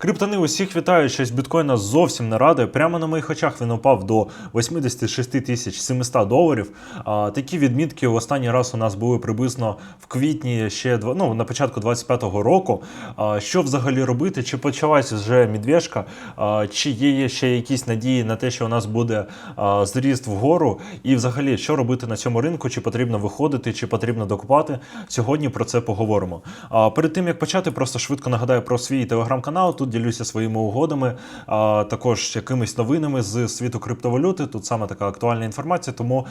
Криптони усіх вітаю, щось біткоїна зовсім не радує. Прямо на моїх очах він упав до 86 тисяч 700 доларів. А, такі відмітки в останній раз у нас були приблизно в квітні ще ну, на початку 25-го року. А, що взагалі робити? Чи почалась вже медвежка? А, чи є ще якісь надії на те, що у нас буде а, зріст вгору? І взагалі, що робити на цьому ринку? Чи потрібно виходити, чи потрібно докупати? Сьогодні про це поговоримо. А, перед тим як почати, просто швидко нагадаю про свій телеграм-канал. Тут ділюся своїми угодами, а також якимись новинами з світу криптовалюти. Тут саме така актуальна інформація. Тому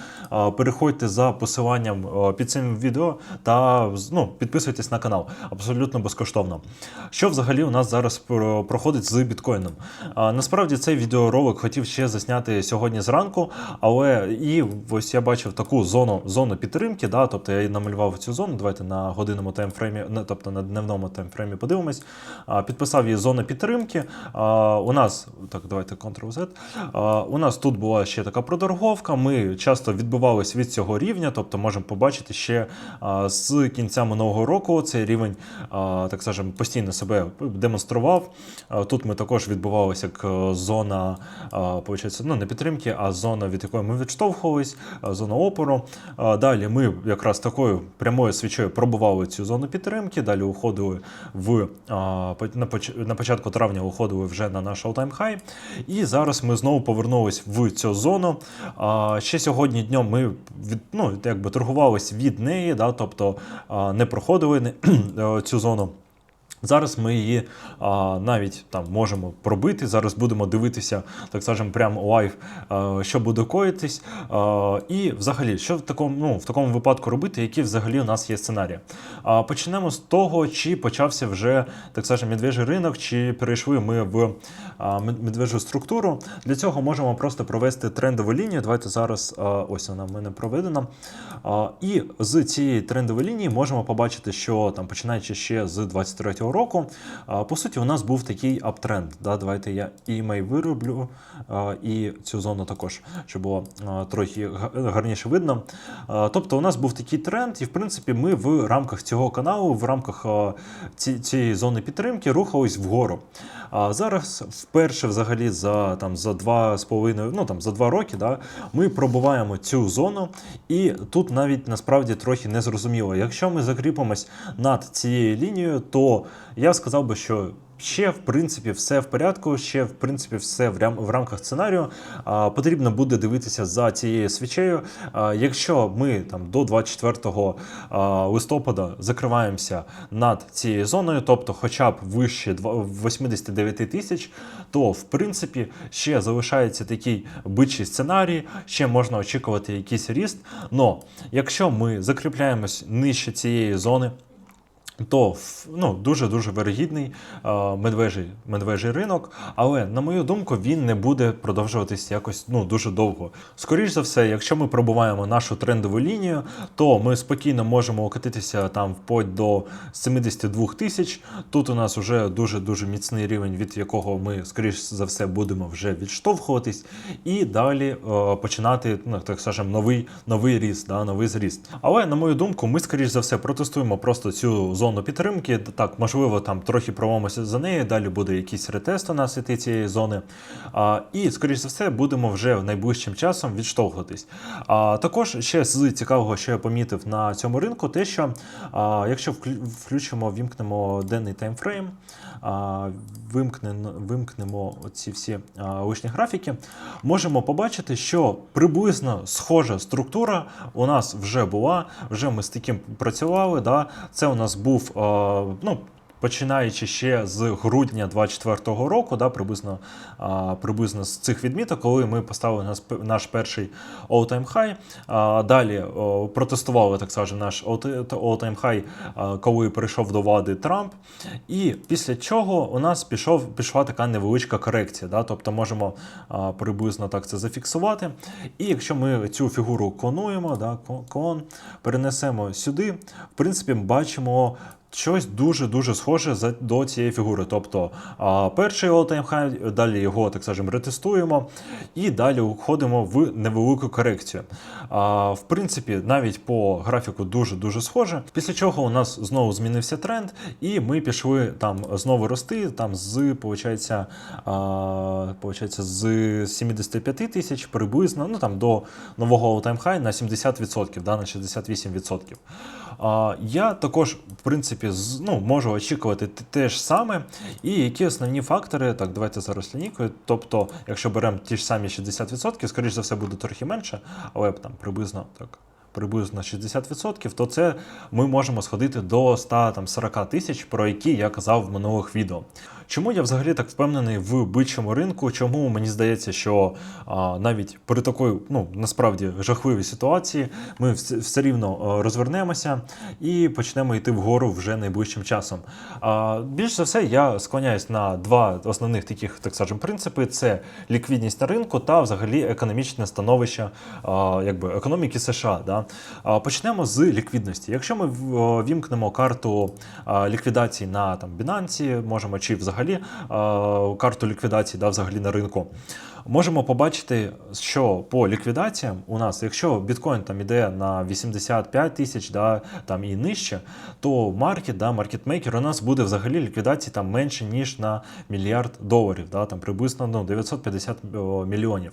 переходьте за посиланням під цим відео та ну, підписуйтесь на канал абсолютно безкоштовно. Що взагалі у нас зараз проходить з біткоїном? Насправді цей відеоролик хотів ще засняти сьогодні зранку, але і ось я бачив таку зону, зону підтримки. Да, тобто я намалював цю зону. Давайте на годинному таймфреймі, тобто на дневному таймфреймі подивимось. Підписав її зона підтримки. У нас так, давайте Ctrl-Z. У нас тут була ще така проторговка. Ми часто відбивались від цього рівня, тобто можемо побачити ще з кінця минулого року цей рівень, так скажемо, постійно себе демонстрував. Тут ми також відбувалися як е, зона, а, ну не підтримки, а зона, від якої ми відштовхувались, зона опору. Далі ми якраз такою прямою свічою пробували цю зону підтримки. Далі уходили в на, поч- на початку травня виходили вже на наш all-time high. І зараз ми знову повернулись в цю зону. А, ще сьогодні днем ми від, ну, якби торгувалися від неї, да, тобто не проходили цю зону. Зараз ми її а, навіть там можемо пробити. Зараз будемо дивитися, так скажемо, прямо лайв, а, що буде коїтись. А, і взагалі, що в такому, ну, в такому випадку робити, які взагалі у нас є сценарії. А, почнемо з того, чи почався вже, так скажемо, медвежий ринок, чи перейшли ми в а, медвежу структуру. Для цього можемо просто провести трендову лінію. Давайте зараз а, ось вона в мене проведена. А, і з цієї трендової лінії можемо побачити, що там починаючи ще з 23-го року, по суті, у нас був такий аптренд. Да? Давайте я імей вироблю і цю зону також, щоб було трохи гарніше видно. Тобто, у нас був такий тренд, і в принципі, ми в рамках цього каналу, в рамках цієї зони підтримки рухались вгору. А зараз вперше, взагалі, за там за два з половиною, ну там за два роки, да, ми пробуваємо цю зону, і тут навіть насправді трохи не зрозуміло. Якщо ми закріпимось над цією лінією, то я сказав би, що. Ще в принципі все в порядку, ще в принципі все в, рамках сценарію. А, потрібно буде дивитися за цією свічею. А, якщо ми там до 24 а, листопада закриваємося над цією зоною, тобто хоча б вище два- 89 тисяч, то в принципі ще залишається такий бичий сценарій, ще можна очікувати якийсь ріст. Но якщо ми закріпляємось нижче цієї зони, то ну, дуже-дуже вирогідний е, медвежий, медвежий ринок, але, на мою думку, він не буде продовжуватись якось ну, дуже довго. Скоріше за все, якщо ми пробуваємо нашу трендову лінію, то ми спокійно можемо окатитися там вплоть до 72 тисяч. Тут у нас вже дуже-дуже міцний рівень, від якого ми, скоріш за все, будемо вже відштовхуватись, і далі е, починати, ну, так скажемо, новий, новий ріст, да, новий зріст. Але, на мою думку, ми, скоріш за все, протестуємо просто цю зону підтримки. Так, можливо, там трохи провомося за нею, далі буде якийсь ретест у нас іти цієї зони. А, і, скоріш за все, будемо вже найближчим часом відштовхуватись. А, також ще з цікавого, що я помітив на цьому ринку, те, що а, якщо включимо, вімкнемо денний таймфрейм, а, вимкнемо ці всі лишні графіки, можемо побачити, що приблизно схожа структура у нас вже була, вже ми з таким працювали. Да? Це у нас був ну, Починаючи ще з грудня 24-го року, да, приблизно, приблизно з цих відміток, коли ми поставили наш, перший all-time high, далі протестували, так скажемо, наш all- all-time high, коли прийшов до влади Трамп. І після чого у нас пішов, пішла така невеличка корекція. Да, тобто можемо приблизно так це зафіксувати. І якщо ми цю фігуру клонуємо, да, клон- перенесемо сюди, в принципі, бачимо щось дуже-дуже схоже до цієї фігури. Тобто перший high, далі його, так скажемо, ретестуємо, і далі уходимо в невелику корекцію. В принципі, навіть по графіку дуже-дуже схоже. Після чого у нас знову змінився тренд, і ми пішли там знову рости, там з, получається, получається, з 75 тисяч приблизно, ну там до нового all-time high на 70%, да, на 68%. Я також, в принципі, ну, можу очікувати те ж саме. І які основні фактори, так, давайте зараз лінійкою. Тобто, якщо беремо ті ж самі 60%, скоріш за все буде трохи менше, але там приблизно так. Приблизно 60%, то це ми можемо сходити до 140 тисяч, про які я казав в минулих відео. Чому я взагалі так впевнений в бичому ринку? Чому мені здається, що а, навіть при такої, ну насправді жахливій ситуації, ми все, все рівно розвернемося і почнемо йти вгору вже найближчим часом. А, більш за все, я склоняюсь на два основних таких, так скажемо, принципи: це ліквідність на ринку та взагалі економічне становище а, якби, економіки США. Да? А, почнемо з ліквідності. Якщо ми вімкнемо карту ліквідації на там Binance, можемо чи взагалі а, карту ліквідації да, взагалі на ринку. Можемо побачити, що по ліквідаціям у нас, якщо біткоін там іде на 85 тисяч, да, там і нижче, то маркет, да, маркетмейкер у нас буде взагалі ліквідації там менше ніж на мільярд доларів, да, там приблизно ну, 950 мільйонів.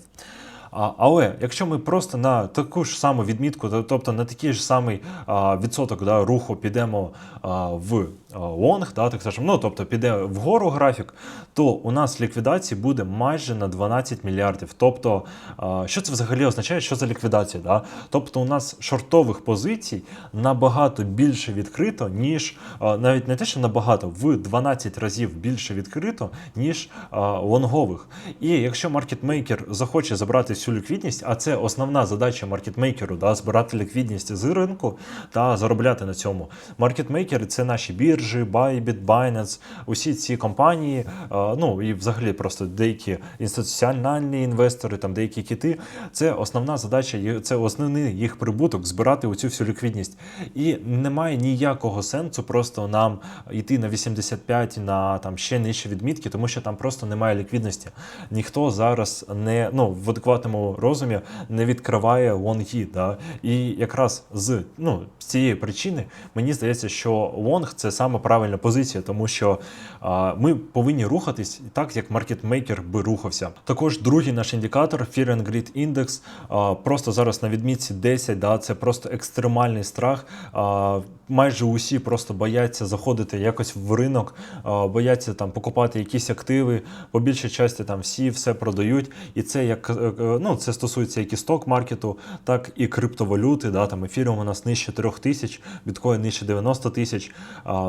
А, але якщо ми просто на таку ж саму відмітку, тобто на такий ж самий а, відсоток да, руху підемо а, в лонг, да, так скажемо, ну тобто піде вгору графік, то у нас ліквідації буде майже на 12 мільярдів. Тобто, а, що це взагалі означає, що за ліквідація? Да? Тобто у нас шортових позицій набагато більше відкрито, ніж а, навіть не те, що набагато, в 12 разів більше відкрито, ніж а, лонгових. І якщо маркетмейкер захоче забрати всю ліквідність, а це основна задача маркетмейкеру, да, збирати ліквідність з ринку та заробляти на цьому. Маркетмейкери це наші біржі, Bybit, Binance, усі ці компанії, ну і взагалі просто деякі інституціональні інвестори, там деякі кити. Це основна задача, це основний їх прибуток збирати оцю всю ліквідність. І немає ніякого сенсу просто нам йти на 85, на там ще нижчі відмітки, тому що там просто немає ліквідності. Ніхто зараз не ну в адекватному розумі не відкриває лонги. Да? І якраз з ну з цієї причини мені здається, що лонг це саме правильна позиція, тому що а, ми повинні рухатись так, як маркетмейкер би рухався. Також другий наш індикатор Fear and Greed Index, а, просто зараз на відмітці 10, да, це просто екстремальний страх. А, майже усі просто бояться заходити якось в ринок, а, бояться там покупати якісь активи. По більшій часті там всі все продають, і це як е, е, ну це стосується як і сток-маркету, так і криптовалюти. Да, там ефіріум у нас нижче 3 тисяч, біткоін нижче 90 тисяч.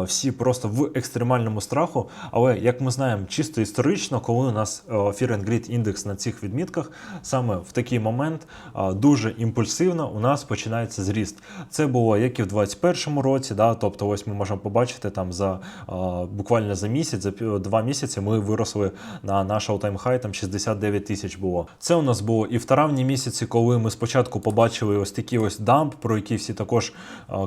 Всі просто в екстремальному страху. Але як ми знаємо, чисто історично, коли у нас е, Fear and Greed індекс на цих відмітках, саме в такий момент дуже імпульсивно у нас починається зріст. Це було як і в 2021 році, да, тобто ось ми можемо побачити там за буквально за місяць, за два місяці ми виросли на наш all-time high, там 69 тисяч було. Це у нас було і в травні місяці, коли ми спочатку побачили ось такий ось дамп, про який всі також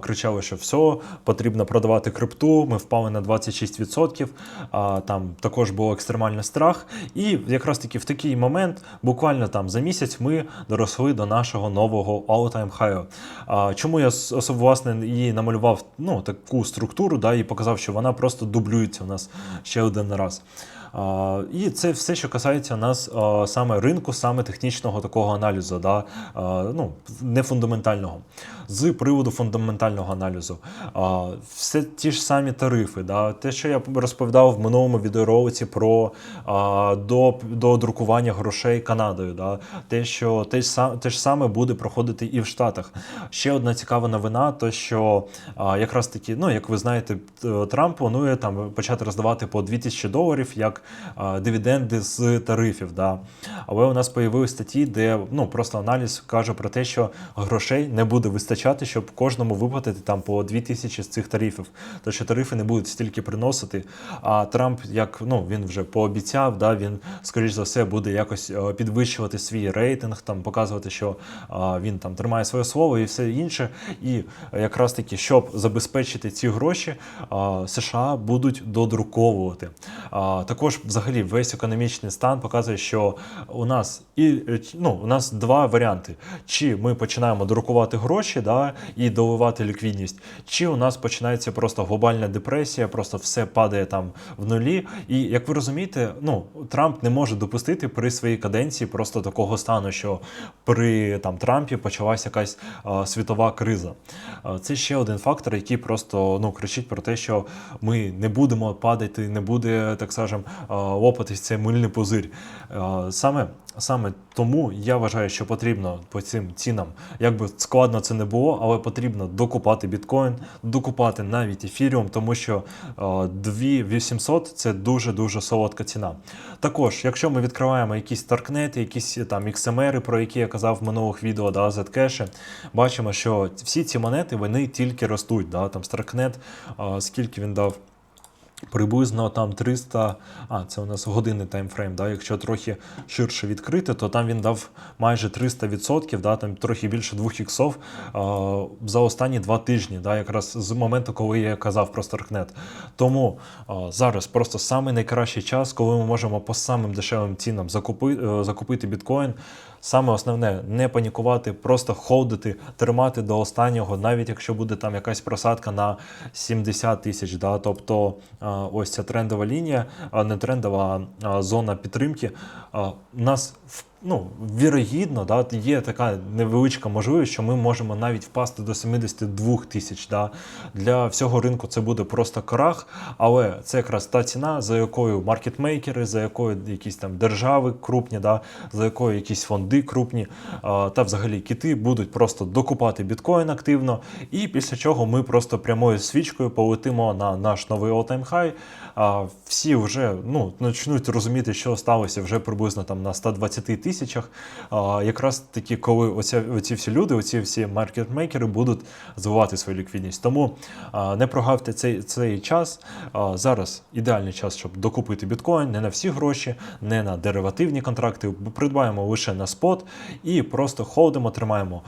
кричали, що все, потрібно продавати крипту. Ми впали на 26%. А, там також був екстремальний страх. І якраз таки в такий момент, буквально там за місяць, ми доросли до нашого нового all-time high. А, чому я с- особ- власне її намалював ну, таку структуру, да, і показав, що вона просто дублюється у нас ще один раз. І це все, що касається нас саме ринку, саме технічного такого аналізу, да, ну, не фундаментального. З приводу фундаментального аналізу, все ті ж самі тарифи, да, те, що я розповідав в минулому відеоролиці про до, до друкування грошей Канадою, да, те, що те ж, те ж саме буде проходити і в Штатах. Ще одна цікава новина, то що якраз таки, ну як ви знаєте, Трамп планує там почати роздавати по 2000 доларів як дивіденди з тарифів. Да. Але у нас появилися статті, де ну, просто аналіз каже про те, що грошей не буде вистачати, щоб кожному виплатити там по 2 тисячі з цих тарифів. То що тарифи не будуть стільки приносити. А Трамп, як ну він вже пообіцяв, да, він скоріш за все буде якось е, підвищувати свій рейтинг, там показувати, що він там тримає своє слово і все інше. І якраз таки, щоб забезпечити ці гроші, США будуть додруковувати. А, також, взагалі, весь економічний стан показує, що у нас і ну, у нас два варіанти: чи ми починаємо друкувати гроші, да, і доливати ліквідність, чи у нас починається просто глобальна депресія, просто все падає там в нулі. І як ви розумієте, ну Трамп не може допустити при своїй каденції просто такого стану, що при там Трампі почалася якась а, світова криза. А, це ще один фактор, який просто ну кричить про те, що ми не будемо падати, не буде, так скажем, лопатись цей мильний пузир. Саме Саме тому я вважаю, що потрібно по цим цінам, як би складно це не було, але потрібно докупати біткоін, докупати навіть ефіріум, тому що е, 2800 це дуже дуже солодка ціна. Також, якщо ми відкриваємо якісь таркнети, якісь там XMR, про які я казав в минулих відео, да, Zcash, бачимо, що всі ці монети вони тільки ростуть. Да, там е, скільки він дав. Приблизно там 300, а це у нас годинний таймфрейм. Да? Якщо трохи ширше відкрити, то там він дав майже 300%, да? там трохи більше 2 іксов за останні два тижні, да? якраз з моменту, коли я казав про Starknet. Тому а, зараз просто самий найкращий час, коли ми можемо по самим дешевим цінам закупи, е, закупити біткоін. Саме основне не панікувати, просто холдити, тримати до останнього, навіть якщо буде там якась просадка на 70 тисяч. Да? Тобто ось ця трендова лінія, не трендова а, зона підтримки. Нас в Ну, вірогідно, да, є така невеличка можливість, що ми можемо навіть впасти до 72 тисяч. Да. Для всього ринку це буде просто крах, але це якраз та ціна, за якою маркетмейкери, за якою якісь там держави крупні, да, за якою якісь фонди крупні, а, та взагалі кити будуть просто докупати біткоін активно, і після чого ми просто прямою свічкою полетимо на наш новий all-time high. А, всі вже ну, почнуть розуміти, що сталося вже приблизно там на 120 тисячах. Якраз таки, коли оця, оці всі люди, оці всі маркетмейкери будуть звивати свою ліквідність. Тому не прогавте цей, цей час. Зараз ідеальний час, щоб докупити біткоін, не на всі гроші, не на деривативні контракти. Придбаємо лише на спот і просто холдимо, тримаємо.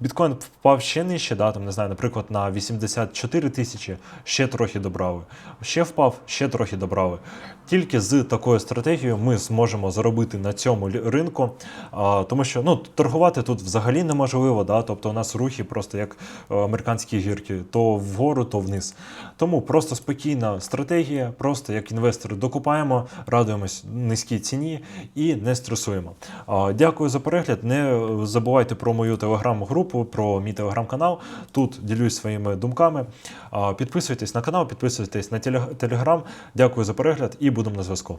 Біткоін впав ще нижче, да, там, не знаю, наприклад, на 84 тисячі, ще трохи добрали. Ще впав, ще трохи добрали. Тільки з такою стратегією ми зможемо заробити на цьому ринку, а, тому що ну, торгувати тут взагалі неможливо. Да? Тобто у нас рухи просто як е, американські гірки, то вгору, то вниз. Тому просто спокійна стратегія, просто як інвестори докупаємо, радуємось низькій ціні і не стресуємо. А, Дякую за перегляд. Не забувайте про мою телеграм-групу, про мій телеграм-канал. Тут ділюсь своїми думками. А, Підписуйтесь на канал, підписуйтесь на телеграм. Дякую за перегляд і будемо на зв'язку.